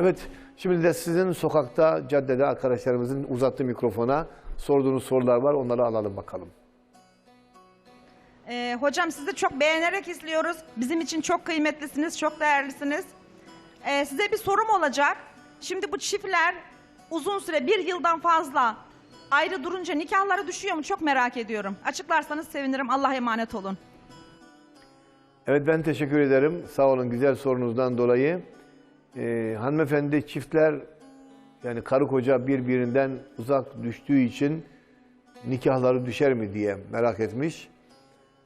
Evet, şimdi de sizin sokakta, caddede arkadaşlarımızın uzattığı mikrofona sorduğunuz sorular var. Onları alalım bakalım. Ee, hocam sizi çok beğenerek izliyoruz. Bizim için çok kıymetlisiniz, çok değerlisiniz. Ee, size bir sorum olacak. Şimdi bu çiftler uzun süre bir yıldan fazla ayrı durunca nikahları düşüyor mu çok merak ediyorum. Açıklarsanız sevinirim. Allah'a emanet olun. Evet ben teşekkür ederim. Sağ olun güzel sorunuzdan dolayı. Ee, hanımefendi çiftler yani karı koca birbirinden uzak düştüğü için nikahları düşer mi diye merak etmiş.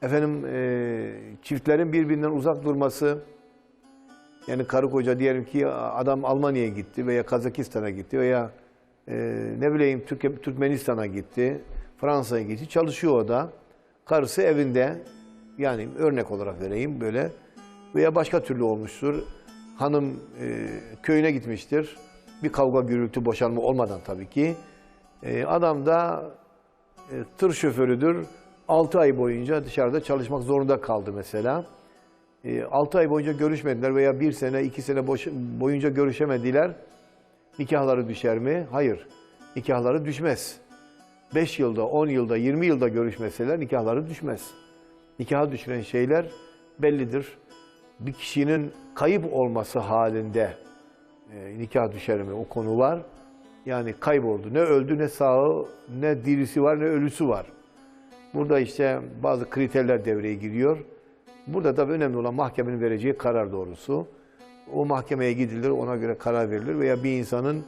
Efendim e, çiftlerin birbirinden uzak durması yani karı koca diyelim ki adam Almanya'ya gitti veya Kazakistan'a gitti veya e, ne bileyim Türk, Türkmenistan'a gitti, Fransa'ya gitti, çalışıyor o da. Karısı evinde yani örnek olarak vereyim böyle veya başka türlü olmuştur. Hanım e, köyüne gitmiştir. Bir kavga gürültü boşanma olmadan tabii ki. E, adam da e, tır şoförüdür. 6 ay boyunca dışarıda çalışmak zorunda kaldı mesela. 6 ay boyunca görüşmediler veya bir sene, iki sene boş- boyunca görüşemediler. Nikahları düşer mi? Hayır. Nikahları düşmez. 5 yılda, 10 yılda, 20 yılda görüşmeseler nikahları düşmez. Nikaha düşüren şeyler bellidir. Bir kişinin kayıp olması halinde e, nikah düşer mi? O konu var. Yani kayboldu. Ne öldü, ne sağı, ne dirisi var, ne ölüsü var. Burada işte bazı kriterler devreye giriyor. Burada da önemli olan mahkemenin vereceği karar doğrusu. O mahkemeye gidilir, ona göre karar verilir veya bir insanın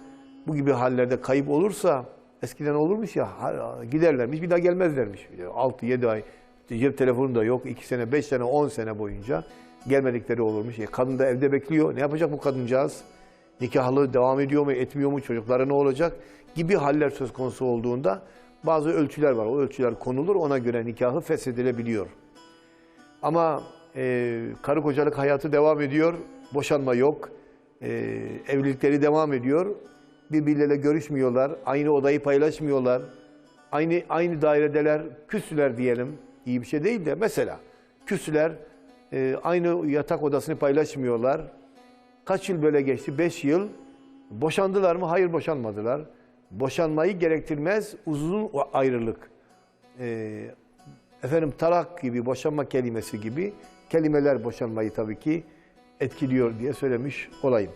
bu gibi hallerde kayıp olursa eskiden olurmuş ya giderlermiş bir daha gelmezlermiş. 6-7 ay cep telefonu da yok 2 sene 5 sene 10 sene boyunca gelmedikleri olurmuş. E, kadın da evde bekliyor. Ne yapacak bu kadıncağız? Nikahlı devam ediyor mu etmiyor mu çocuklara ne olacak gibi haller söz konusu olduğunda bazı ölçüler var. O ölçüler konulur ona göre nikahı feshedilebiliyor. Ama e, karı kocalık hayatı devam ediyor, boşanma yok, e, evlilikleri devam ediyor. Birbirleriyle görüşmüyorlar, aynı odayı paylaşmıyorlar, aynı aynı dairedeler, küsüler diyelim. İyi bir şey değil de mesela küsüler, e, aynı yatak odasını paylaşmıyorlar. Kaç yıl böyle geçti? Beş yıl. Boşandılar mı? Hayır boşanmadılar. Boşanmayı gerektirmez uzun ayrılık. E, efendim talak gibi, boşanma kelimesi gibi kelimeler boşanmayı tabii ki etkiliyor diye söylemiş olayım.